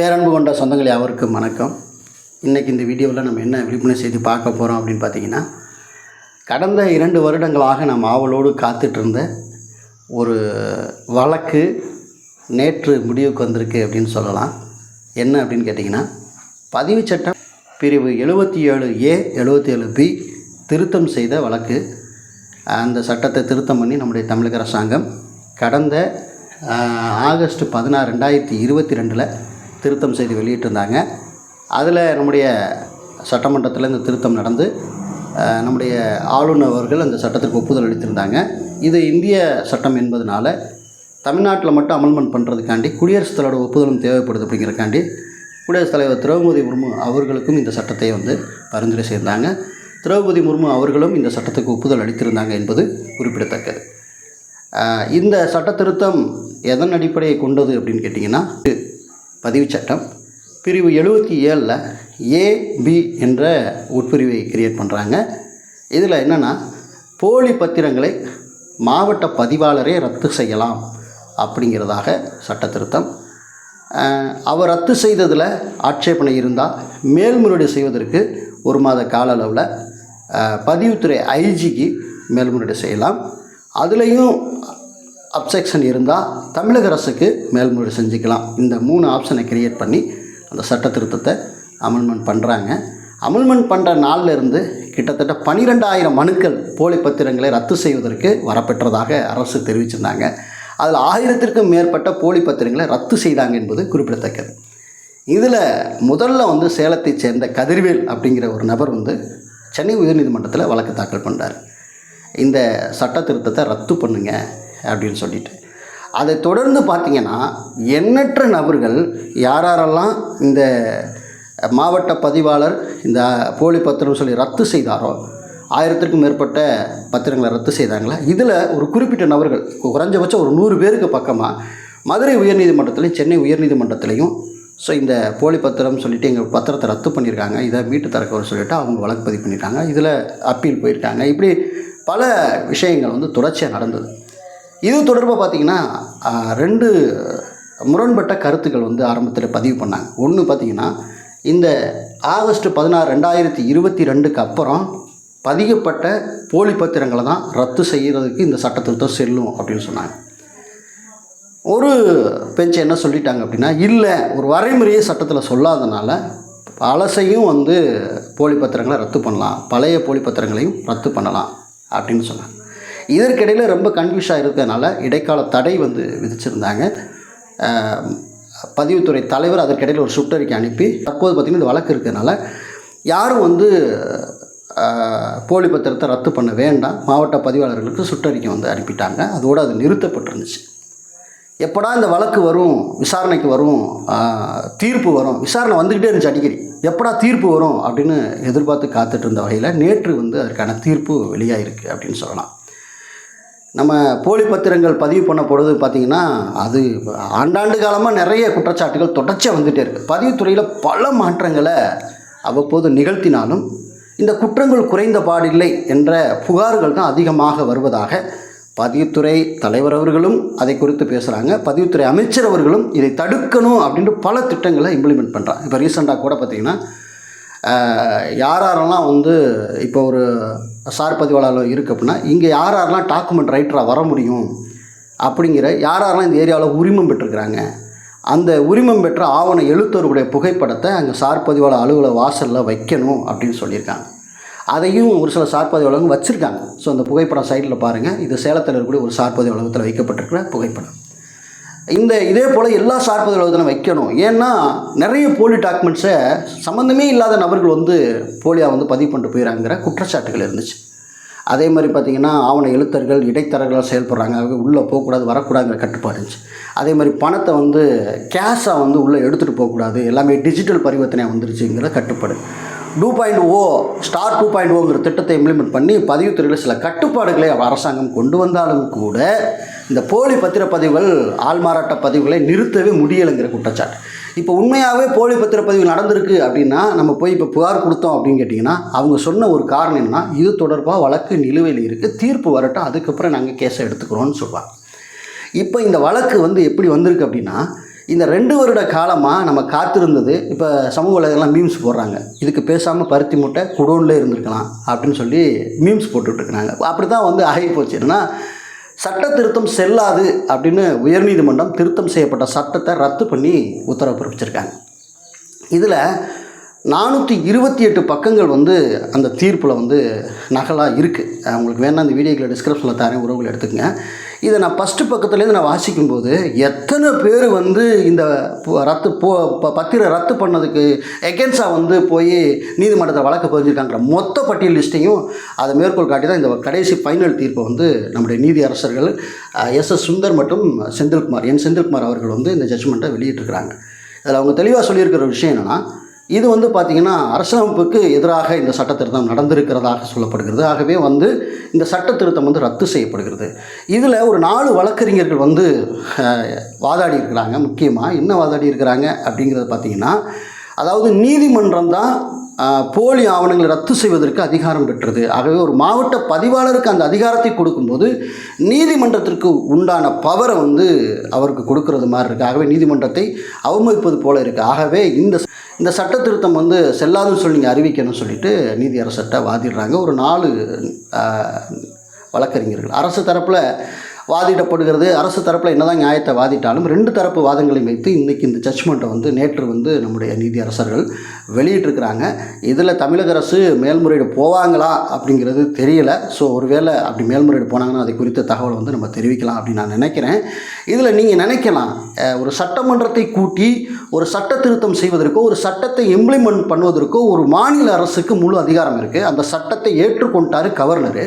பேரன்பு கொண்ட சொந்தங்களே அவருக்கும் வணக்கம். இன்றைக்கி இந்த வீடியோவில் நம்ம என்ன விழிப்புணர்வு செய்தி பார்க்க போகிறோம் அப்படின்னு பார்த்தீங்கன்னா கடந்த இரண்டு வருடங்களாக நாம் ஆவலோடு காத்துட்ருந்த ஒரு வழக்கு நேற்று முடிவுக்கு வந்திருக்கு அப்படின்னு சொல்லலாம். என்ன அப்படின்னு கேட்டிங்கன்னா பதிவு சட்டம் பிரிவு எழுபத்தி ஏழு ஏ எழுபத்தி ஏழு பி திருத்தம் செய்த வழக்கு. அந்த சட்டத்தை திருத்தம் பண்ணி நம்முடைய தமிழக அரசாங்கம் கடந்த ஆகஸ்ட் பதினாறு ரெண்டாயிரத்தி இருபத்தி ரெண்டில் திருத்தம் செய்து வெளியிட்டிருந்தாங்க. அதில் நம்முடைய சட்டமன்றத்தில் இந்த திருத்தம் நடந்து நம்முடைய ஆளுநர் அவர்கள் அந்த சட்டத்திற்கு ஒப்புதல் அளித்திருந்தாங்க. இது இந்திய சட்டம் என்பதனால தமிழ்நாட்டில் மட்டும் அமல்மெண்ட் பண்ணுறதுக்காண்டி குடியரசுத் தலைவரோட ஒப்புதலும் தேவைப்படுது அப்படிங்கிறக்காண்டி குடியரசுத் தலைவர் திரௌபதி முர்மு அவர்களுக்கும் இந்த சட்டத்தை வந்து பரிந்துரை செய்திருந்தாங்க. திரௌபதி முர்மு அவர்களும் இந்த சட்டத்துக்கு ஒப்புதல் அளித்திருந்தாங்க என்பது குறிப்பிடத்தக்கது. இந்த சட்ட திருத்தம் எதன் அடிப்படையை கொண்டது அப்படின்னு கேட்டிங்கன்னா பதிவு சட்டம் பிரிவு எழுபத்தி ஏழில் ஏபி என்ற உட்பிரிவை கிரியேட் பண்ணுறாங்க இதில் என்னென்னா போலி பத்திரங்களை மாவட்ட பதிவாளரே ரத்து செய்யலாம் அப்படிங்கிறதாக சட்ட திருத்தம் அவர் ரத்து செய்ததில் ஆட்சேபனை இருந்தால் மேல்முறையீடு செய்வதற்கு ஒரு மாத கால அளவில் பதிவுத்துறை ஐஜிக்கு மேல்முறையீடு செய்யலாம். அதுலேயும் அப்செக்ஷன் இருந்தால் தமிழக அரசுக்கு மேல்முறையீடு செஞ்சுக்கலாம். இந்த மூணு ஆப்ஷனை கிரியேட் பண்ணி அந்த சட்ட திருத்தத்தை அமல்மெண்ட் பண்ணுறாங்க அமல்மெண்ட் பண்ணுற நாளிலிருந்து கிட்டத்தட்ட பனிரெண்டாயிரம் மனுக்கள் போலி பத்திரங்களை ரத்து செய்வதற்கு வரப்பெற்றதாக அரசு தெரிவிச்சிருந்தாங்க. அதில் ஆயிரத்திற்கும் மேற்பட்ட போலி பத்திரங்களை ரத்து செய்தாங்க என்பது குறிப்பிடத்தக்கது. இதில் முதல்ல வந்து சேலத்தைச் சேர்ந்த கதிர்வேல் அப்படிங்கிற ஒரு நபர் வந்து சென்னை உயர்நீதிமன்றத்தில் வழக்கு தாக்கல் பண்ணுறார் இந்த சட்ட திருத்தத்தை ரத்து பண்ணுங்கள் அப்படின்னு சொல்லிட்டு. அதை தொடர்ந்து பார்த்தீங்கன்னா எண்ணற்ற நபர்கள் யாரெல்லாம் இந்த மாவட்ட பதிவாளர் இந்த போலி பத்திரம் சொல்லி ரத்து செய்தாரோ ஆயிரத்திற்கும் மேற்பட்ட பத்திரங்களை ரத்து செய்தாங்களா? இதில் ஒரு குறிப்பிட்ட நபர்கள் குறைஞ்சபட்சம் ஒரு நூறு பேருக்கு பக்கமாக மதுரை உயர்நீதிமன்றத்திலையும் சென்னை உயர்நீதிமன்றத்திலையும் ஸோ இந்த போலி பத்திரம் சொல்லிவிட்டு எங்கள் பத்திரத்தை ரத்து பண்ணியிருக்காங்க. இதை மீட்டு தரக்கவர் சொல்லிவிட்டு அவங்க வழக்கு பதிவு பண்ணியிருக்காங்க இதில் அப்பீல் போயிருக்காங்க. இப்படி பல விஷயங்கள் வந்து தொடர்ச்சியாக நடந்தது. இது தொடர்பாக பார்த்திங்கன்னா ரெண்டு முரண்பட்ட கருத்துக்கள் வந்து ஆரம்பத்தில் பதிவு பண்ணாங்க. ஒன்று பார்த்தீங்கன்னா இந்த ஆகஸ்ட் பதினாறு ரெண்டாயிரத்தி இருபத்தி ரெண்டுக்கு அப்புறம் பதிகப்பட்ட போலி பத்திரங்களை தான் ரத்து செய்கிறதுக்கு இந்த சட்டத்திருத்தம் செல்லும் அப்படின்னு சொன்னாங்க. ஒரு பெஞ்ச் என்ன சொல்லிட்டாங்க அப்படின்னா இல்லை ஒரு வரைமுறையை சட்டத்தில் சொல்லாதனால பழசையும் வந்து போலி பத்திரங்களை ரத்து பண்ணலாம். பழைய போலி பத்திரங்களையும் ரத்து பண்ணலாம் அப்படின்னு சொன்னாங்க. இதற்கிடையில் ரொம்ப கன்ஃபியூஸாக இருக்கிறதுனால இடைக்கால தடை வந்து விதிச்சிருந்தாங்க. பதிவுத்துறை தலைவர் அதற்கிடையில் ஒரு சுற்றறிக்கை அனுப்பி தற்போது பார்த்திங்கன்னா இந்த வழக்கு இருக்கிறதுனால யாரும் வந்து போலி பத்திரத்தை ரத்து பண்ண வேண்டாம். மாவட்ட பதிவாளர்களுக்கு சுற்றறிக்கை வந்து அனுப்பிட்டாங்க. அதோடு அது நிறுத்தப்பட்டிருந்துச்சு. எப்படா இந்த வழக்கு வரும் விசாரணைக்கு வரும் தீர்ப்பு வரும் விசாரணை வந்துக்கிட்டே இருந்துச்சு அடிக்கடி. எப்படா தீர்ப்பு வரும் அப்படின்னு எதிர்பார்த்து காத்துட்டு இருந்த வகையில் நேற்று வந்து அதற்கான தீர்ப்பு வெளியாகிருக்கு அப்படின்னு சொல்லலாம். நம்ம போலி பத்திரங்கள் பதிவு பண்ண பொழுது பார்த்திங்கன்னா அது ஆண்டாண்டு காலமாக நிறைய குற்றச்சாட்டுகள் தொடர்ச்சியாக வந்துகிட்டே இருக்குது பதிவுத்துறையில் பல மாற்றங்களை அவ்வப்போது நிகழ்த்தினாலும் இந்த குற்றங்கள் குறைந்த பாடில்லை என்ற புகார்கள் தான் அதிகமாக வருவதாக பதிவுத்துறை தலைவர் அவர்களும் அதை குறித்து பேசுகிறாங்க பதிவுத்துறை அமைச்சர் அவர்களும் இதை தடுக்கணும் அப்படின்ட்டு பல திட்டங்களை இம்ப்ளிமெண்ட் பண்ணுறாங்க இப்போ ரீசெண்டாக கூட பார்த்திங்கன்னா யாரெல்லாம் வந்து இப்போ ஒரு சார் பதிவாளர் இருக்குது அப்படின்னா இங்கே யார் யாரெல்லாம் டாக்குமெண்ட் ரைட்டராக வர முடியும் அப்படிங்கிற யார் யாரெல்லாம் இந்த ஏரியாவில் உரிமம் பெற்றிருக்கிறாங்க அந்த உரிமம் பெற்ற ஆவண எழுத்தருடைய புகைப்படத்தை அங்கே சார் பதிவாளர் அலுவலக வாசலில் வைக்கணும் அப்படின்னு சொல்லியிருக்காங்க. அதையும் ஒரு சில சார் பதிவாளர்கள் வச்சுருக்காங்க. ஸோ அந்த புகைப்படம் சைடில் பாருங்கள் இது சேலத்தில் இருக்கக்கூடிய ஒரு சார் பதிவாளகத்தில் வைக்கப்பட்டிருக்கிற புகைப்படம். இந்த இதே போல் எல்லா சார்பு நம்ம வைக்கணும். ஏன்னா நிறைய போலி டாக்குமெண்ட்ஸை சம்மந்தமே இல்லாத நபர்கள் வந்து போலியாக வந்து பதிவு பண்ணிட்டு போயிடறாங்கிற குற்றச்சாட்டுகள் இருந்துச்சு. அதே மாதிரி பார்த்திங்கன்னா ஆவண எழுத்தர்கள் இடைத்தரகர்களாக செயல்படுறாங்க. அவங்க உள்ளே போகக்கூடாது வரக்கூடாதுங்கிற கட்டுப்பாடு இருந்துச்சு. அதே மாதிரி பணத்தை வந்து கேஷாக வந்து உள்ளே எடுத்துகிட்டு போகக்கூடாது. எல்லாமே டிஜிட்டல் பரிவர்த்தனையாக வந்துருச்சுங்கிற கட்டுப்பாடு. Two point O star two point ஓங்கிற திட்டத்தை இம்ப்ளிமெண்ட் பண்ணி பதிவுத்துறையில் சில கட்டுப்பாடுகளை அரசாங்கம் கொண்டு வந்தாலும் கூட இந்த போலி பத்திரப்பதிவுகள் ஆள்மாறாட்ட பதிவுகளை நிறுத்தவே முடியலைங்கிற குற்றச்சாட்டு. இப்போ உண்மையாகவே போலி பத்திரப்பதிவு நடந்திருக்கு அப்படின்னா நம்ம போய் இப்போ புகார் கொடுத்தோம் அப்படின்னு கேட்டிங்கன்னா அவங்க சொன்ன ஒரு காரணம் என்னன்னா இது தொடர்பாக வழக்கு நிலுவையில் இருக்குது தீர்ப்பு வரட்டும் அதுக்கப்புறம் நாங்கள் கேஸை எடுத்துக்கிறோம்னு சொல்லுவாங்க இப்போ இந்த வழக்கு வந்து எப்படி வந்திருக்கு அப்படின்னா இந்த ரெண்டு வருட காலமாக நம்ம காத்திருந்தது இப்போ சமூக வலைதளம் மீம்ஸ் போடுறாங்க. இதுக்கு பேசாமல் பருத்தி முட்டை குடோனில் இருந்திருக்கலாம் அப்படின்னு சொல்லி மீம்ஸ் போட்டுட்ருக்குறாங்க அப்படி தான் வந்து ஆகி போச்சு. என்னன்னா சட்ட திருத்தம் செல்லாது அப்படின்னு உயர்நீதிமன்றம் திருத்தம் செய்யப்பட்ட சட்டத்தை ரத்து பண்ணி உத்தரவு பிறப்பிச்சிருக்காங்க. இதில் நானூற்றி இருபத்தி எட்டு பக்கங்கள் வந்து அந்த தீர்ப்பில் வந்து நகலாக இருக்குது உங்களுக்கு வேணால் அந்த வீடியோக்களை டிஸ்கிரிப்ஷனில் தரேன் உறவுகள் எடுத்துக்கங்க. இதை நான் ஃபஸ்ட்டு பக்கத்துலேருந்து நான் வாசிக்கும்போது எத்தனை பேர் வந்து இந்த ரத்து போ ப- பத்திரம் ரத்து பண்ணதுக்கு எகென்ஸ்டாக வந்து போய் நீதிமன்றத்தில் வழக்கு பதிஞ்சிருக்காங்கிற மொத்த பட்டியல் லிஸ்ட்டையும் அதை மேற்கோள் காட்டி தான் இந்த கடைசி ஃபைனல் தீர்ப்பை வந்து நம்முடைய நீதி அரசர்கள் எஸ் எஸ் சுந்தர் மற்றும் செந்தில்குமார் என் செந்தில்குமார் அவர்கள் வந்து இந்த ஜட்ஜ்மெண்ட்டை வெளியிட்டிருக்கிறாங்க. இதில் அவங்க தெளிவாக சொல்லியிருக்கிற விஷயம் என்னென்னா இது வந்து பார்த்திங்கன்னா அரசமைப்புக்கு எதிராக இந்த சட்ட திருத்தம் நடந்திருக்கிறதாக சொல்லப்படுகிறது. ஆகவே வந்து இந்த சட்ட திருத்தம் வந்து ரத்து செய்யப்படுகிறது. இதில் ஒரு நாலு வழக்கறிஞர்கள் வந்து வாதாடி இருக்கிறாங்க. முக்கியமாக என்ன வாதாடி இருக்கிறாங்க அப்படிங்கிறத பார்த்திங்கன்னா அதாவது நீதிமன்றம் தான் போலி ஆவணங்களை ரத்து செய்வதற்கு அதிகாரம் பெற்றது. ஆகவே ஒரு மாவட்ட பதிவாளருக்கு அந்த அதிகாரத்தை கொடுக்கும்போது நீதிமன்றத்திற்கு உண்டான பவரை வந்து அவருக்கு கொடுக்கறது மாதிரி இருக்குது ஆகவே நீதிமன்றத்தை அவமதிப்பது போல இருக்குது ஆகவே இந்த இந்த சட்ட திருத்தம் வந்து செல்லாதுன்னு சொல்லி நீங்கள் அறிவிக்கணும்னு சொல்லிட்டு நீதி அரசர்கிட்ட வாதிடுறாங்க. ஒரு நாலு வழக்கறிஞர்கள். அரசு தரப்பில் வாதிடப்படுகிறது. அரசு தரப்பில் என்னதான் நியாயத்தை வாதிட்டாலும் ரெண்டு தரப்பு வாதங்களையும் வைத்து இன்றைக்கி இந்த ஜட்ஜ்மெண்ட்டை வந்து நேற்று வந்து நம்முடைய நீதி அரசர்கள் வெளியிட்டிருக்கிறாங்க. இதில் தமிழக அரசு மேல்முறையீடு போவாங்களா அப்படிங்கிறது தெரியல. ஸோ ஒருவேளை அப்படி மேல்முறையீடு போனாங்கன்னா அதை குறித்த தகவலை வந்து நம்ம தெரிவிக்கலாம் அப்படின்னு நான் நினைக்கிறேன். இதில் நீங்கள் நினைக்கலாம் ஒரு சட்டமன்றத்தை கூட்டி ஒரு சட்ட திருத்தம் செய்வதற்கோ ஒரு சட்டத்தை இம்ப்ளிமெண்ட் பண்ணுவதற்கோ ஒரு மாநில அரசுக்கு முழு அதிகாரம் இருக்குது அந்த சட்டத்தை ஏற்றுக்கொண்டார் கவர்னரு.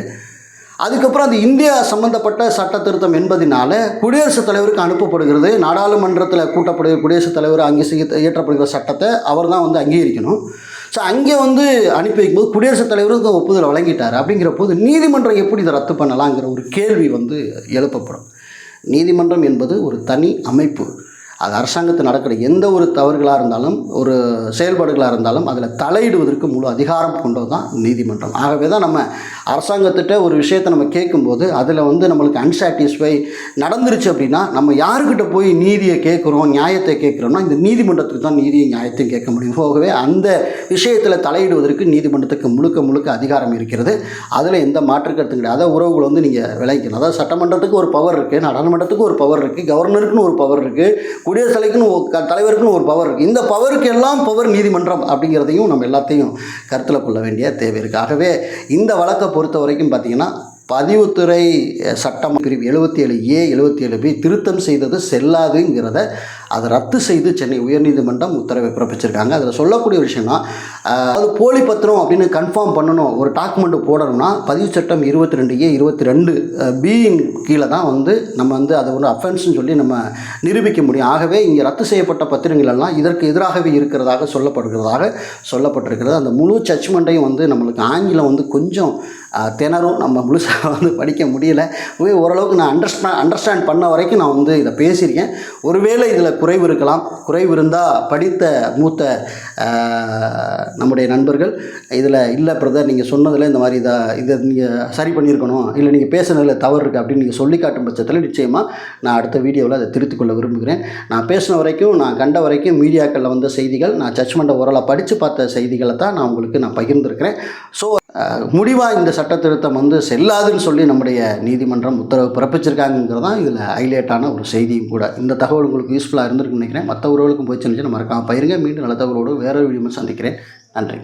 அதுக்கப்புறம் அந்த இந்தியா சம்பந்தப்பட்ட சட்ட திருத்தம் என்பதினால குடியரசுத் தலைவருக்கு அனுப்பப்படுகிறது. நாடாளுமன்றத்தில் கூட்டப்படுகிற குடியரசுத் தலைவர் அங்கே செய்ய இயற்றப்படுகிற சட்டத்தை அவர் தான் வந்து அங்கீகரிக்கணும். ஸோ அங்கே வந்து அனுப்பி வைக்கும்போது குடியரசுத் தலைவருக்கு ஒப்புதல் வழங்கிட்டார். அப்படிங்கிற போது நீதிமன்றம் எப்படி இதை ரத்து பண்ணலாங்கிற ஒரு கேள்வி வந்து எழுப்பப்படும். நீதிமன்றம் என்பது ஒரு தனி அமைப்பு. அது அரசாங்கத்தில் நடக்கிற எந்த ஒரு தவறுகளாக இருந்தாலும் ஒரு செயல்பாடுகளாக இருந்தாலும் அதில் தலையிடுவதற்கு முழு அதிகாரம் கொண்டது தான் நீதிமன்றம். ஆகவே தான் நம்ம அரசாங்கத்திட்ட ஒரு விஷயத்தை நம்ம கேட்கும்போது அதில் வந்து நம்மளுக்கு அன்சாட்டிஸ்ஃபை நடந்துருச்சு அப்படின்னா நம்ம யாருக்கிட்ட போய் நீதியை கேட்குறோம் நியாயத்தை கேட்குறோம்னா இந்த நீதிமன்றத்துக்கு தான் நீதியை நியாயத்தையும் கேட்க முடியும். ஆகவே அந்த விஷயத்தில் தலையிடுவதற்கு நீதிமன்றத்துக்கு முழுக்க முழுக்க அதிகாரம் இருக்கிறது. அதில் எந்த மாற்று கருத்தும் கிடையாது. அதாவது உறவுகள் வந்து நீங்கள் விளைக்கணும் அதாவது சட்டமன்றத்துக்கு ஒரு பவர் இருக்குது நாடாளுமன்றத்துக்கு ஒரு பவர் இருக்குது கவர்னருக்குன்னு ஒரு பவர் இருக்குது குடியரசுத் தலைக்குன்னு ஒரு க- தலைவருக்குன்னு ஒரு பவர் இருக்குது இந்த பவருக்கு எல்லாம் பவர் நீதிமன்றம் அப்படிங்கிறதையும் நம்ம எல்லாத்தையும் கருத்தில் கொள்ள வேண்டிய தேவை இருக்குது ஆகவே இந்த வழக்கை பொறுத்த வரைக்கும் பார்த்தீங்கன்னா பதிவுத்துறை சட்டம் பிரிவு எழுபத்தி ஏழு ஏ எழுபத்தி ஏழு பி திருத்தம் செய்தது செல்லாதுங்கிறத அதை ரத்து செய்து சென்னை உயர்நீதிமன்றம் உத்தரவை பிறப்பிச்சிருக்காங்க. அதில் சொல்லக்கூடிய ஒரு விஷயம்னா அது போலி பத்திரம் அப்படின்னு கன்ஃபார்ம் பண்ணணும் ஒரு டாக்குமெண்ட் போடணும்னா பதிவு சட்டம் இருபத்தி ரெண்டு ஏ இருபத்தி ரெண்டு பியின் கீழே தான் வந்து நம்ம வந்து அதை ஒரு அஃபென்ஸ்னு சொல்லி நம்ம நிரூபிக்க முடியும். ஆகவே இங்கே ரத்து செய்யப்பட்ட பத்திரங்கள் எல்லாம் இதற்கு எதிராகவே இருக்கிறதாக சொல்லப்படுகிறதாக சொல்லப்பட்டிருக்கிறது. அந்த முழு ஜட்ஜ்மெண்ட்டையும் வந்து நம்மளுக்கு ஆங்கிலம் வந்து கொஞ்சம் திணறும். நம்ம முழுசாக வந்து படிக்க முடியல. ஓரளவுக்கு நான் அண்டர்ஸ்டாண்ட் அண்டர்ஸ்டாண்ட் பண்ண வரைக்கும் நான் வந்து இதை பேசியிருக்கேன். ஒருவேளை இதில் குறைவு இருக்கலாம். குறைவு இருந்தால் படித்த மூத்த நம்முடைய நண்பர்கள் இதில் இல்லை பிரதர் நீங்கள் சொன்னதில் இந்த மாதிரி இதை இதை நீங்கள் சரி பண்ணியிருக்கணும். இல்லை நீங்கள் பேசுனதில் தவறு இருக்குது அப்படின்னு நீங்கள் சொல்லி காட்டும் பட்சத்தில் நிச்சயமாக நான் அடுத்த வீடியோவில் அதை திருத்திக் கொள்ள விரும்புகிறேன். நான் பேசின வரைக்கும் நான் கண்ட வரைக்கும் மீடியாக்களில் வந்த செய்திகள் நான் ஜட்ஜ்மெண்ட்டை ஓரளவு படித்து பார்த்த செய்திகளை தான் நான் உங்களுக்கு நான் பகிர்ந்திருக்கிறேன். ஸோ முடிவாக இந்த சட்ட திருத்தம் வந்து செல்லாதுன்னு சொல்லி நம்முடைய நீதிமன்றம் உத்தரவு பிறப்பிச்சிருக்காங்கிறது தான் இதில் ஹைலைட்டான ஒரு செய்தியும் கூட. இந்த தகவல் உங்களுக்கு யூஸ்ஃபுல்லாக இருந்திருக்குன்னு நினைக்கிறேன். மற்ற உறவுகளுக்கும் போய் செஞ்சு மறக்காமல் பயிருங்க மீண்டும் நல்ல தகவலோடு வேறொரு வீடியோ சந்திக்கிறேன். நன்றி.